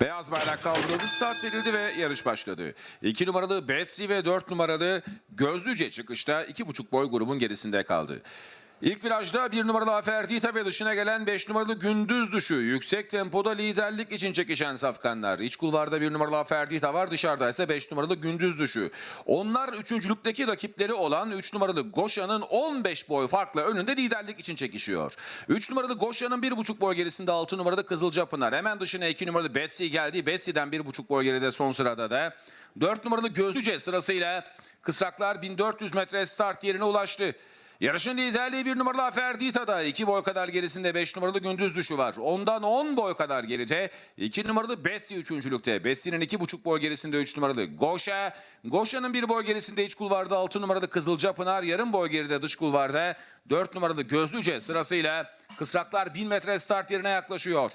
Beyaz bayrak kaldırıldı, start verildi ve yarış başladı. 2 numaralı Betsy ve 4 numaralı Gözlüce çıkışta 2,5 boy grubun gerisinde kaldı. İlk virajda 1 numaralı Aferdita ve dışına gelen 5 numaralı Gündüz Düşü. Yüksek tempoda liderlik için çekişen safkanlar. İç kulvarda 1 numaralı Aferdita var, dışarıda ise 5 numaralı Gündüz Düşü. Onlar üçüncülükteki rakipleri olan 3 numaralı Goşa'nın 15 boy farkla önünde liderlik için çekişiyor. 3 numaralı Goşa'nın 1,5 boy gerisinde 6 numaralı Kızılcapınar. Hemen dışına 2 numaralı Betsy geldi. Betsy'den 1,5 boy geride son sırada da. 4 numaralı Gözlüce sırasıyla Kısraklar 1400 metre start yerine ulaştı. Yarışın liderliği bir numaralı Aferdita'da. 2 boy kadar gerisinde 5 numaralı Gündüz Düşü var. Ondan 10 boy kadar geride 2 numaralı Betsy üçüncülükte. Betsy'nin 2,5 boy gerisinde 3 numaralı Goşa. Goşa'nın 1 boy gerisinde iç kulvarda 6 numaralı Kızılcapınar. Yarım boy geride dış kulvarda 4 numaralı Gözlüce sırasıyla Kısraklar 1000 metre start yerine yaklaşıyor.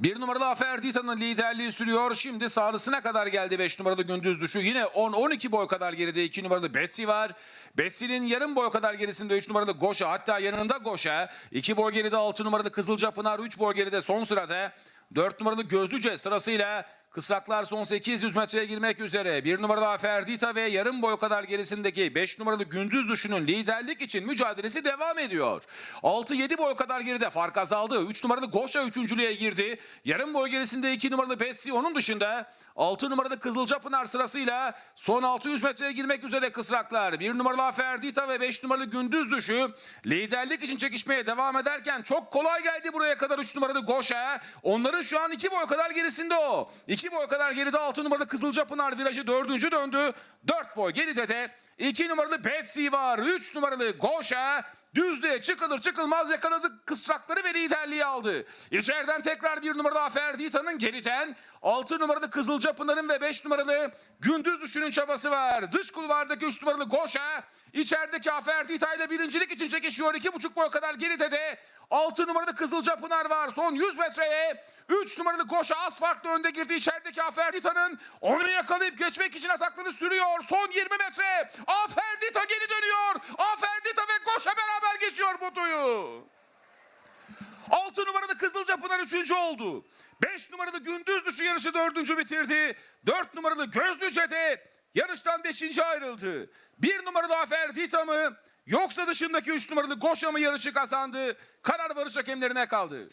Bir numaralı Aferdita'nın liderliği sürüyor. Şimdi sağrısına kadar geldi 5 numaralı Gündüz Düşü. Yine 10-12 boy kadar geride 2 numaralı Betsy var. Betsy'nin yarım boy kadar gerisinde 3 numaralı Goşa. Hatta yanında Goşa. 2 boy geride 6 numaralı Kızılcapınar. 3 boy geride son sırada. 4 numaralı Gözlüce sırasıyla Kısraklar son 800 metreye girmek üzere. 1 numaralı Aferdita ve yarım boy kadar gerisindeki 5 numaralı Gündüz Düşü'nün liderlik için mücadelesi devam ediyor. 6-7 boy kadar geride fark azaldı. 3 numaralı Goşa üçüncülüğe girdi. Yarım boy gerisinde 2 numaralı Betsy onun dışında 6 numaralı Kızılcapınar sırasıyla son 600 metreye girmek üzere kısraklar. 1 numaralı Aferdita ve 5 numaralı Gündüz Düşü liderlik için çekişmeye devam ederken çok kolay geldi buraya kadar 3 numaralı Goşa. Onların şu an 2 boy kadar gerisinde o. 2 boy kadar geride 6 numaralı Kızılcapınar virajı 4. döndü. 4 boy geride de 2 numaralı Betsy var. 3 numaralı Goşa Düzlüğe çıkılır çıkılmaz yakaladı kısrakları ve liderliği aldı. İçeriden tekrar bir numaralı Aferdita'nın geriden 6 numaralı Kızılcapınar'ın ve 5 numaralı Gündüz Düşü'nün çabası var. Dış kulvardaki 3 numaralı Goşa içerideki Aferdita ile birincilik için çekişiyor. 2,5 boy kadar geride de 6 numaralı Kızılcapınar var. Son 100 metreye 3 numaralı Goşa az farklı önde girdi. İçerideki Aferdita'nın onu yakalayıp geçmek için ataklarını sürüyor. Son 20 metre. Aferdita geri dönüyor. Aferdita potoyu. 6 numaralı Kızılcapınar 3. oldu. 5 numaralı Gündüz Düşü yarışı 4. bitirdi. 4 numaralı Gözlüce de yarıştan 5. ayrıldı. 1 numaralı Aferdita mı yoksa dışındaki 3 numaralı Goşa mı yarışı kazandı? Karar varış hakemlerine kaldı.